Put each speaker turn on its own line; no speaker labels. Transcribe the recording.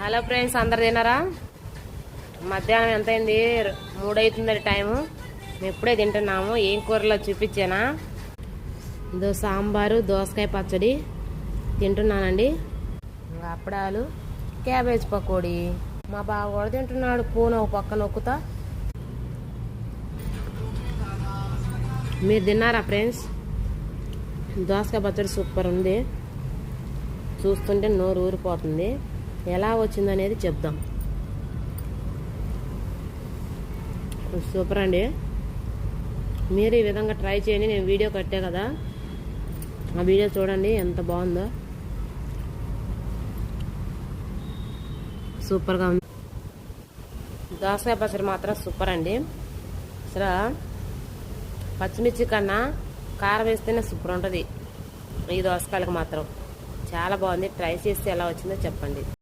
Hello friends అందరు తిన్నారా? మధ్యాహ్నం ఎంత అయింది మూడు టైము. మేము ఇప్పుడే తింటున్నాము. ఏం కూరలో చూపించానా? దో సాంబారు దోసకాయ పచ్చడి తింటున్నానండి. అప్పడాలు క్యాబేజ్ పకోడీ. మా బావ కూడా తింటున్నాడు. పూన ఒక పక్క నొక్కుతా. మీరు తిన్నారా ఫ్రెండ్స్? దోసకాయ పచ్చడి సూపర్ ఉంది. చూస్తుంటే నోరు ఊరిపోతుంది. ఎలా వచ్చిందనేది చెప్దాం. సూపర్ అండి. మీరు ఈ విధంగా ట్రై చేయండి నేను వీడియో కట్టే కదా. ఆ వీడియో చూడండి ఎంత బాగుందో. సూపర్గా ఉంది. దోసకాయ పచ్చడి మాత్రం సూపర్ అండి. అసలు పచ్చిమిర్చి కన్నా కారం వేస్తేనే సూపర్ ఉంటుంది. ఈ దోసకాయలకు మాత్రం. చాలా బాగుంది. ట్రై చేస్తే ఎలా వచ్చిందో చెప్పండి.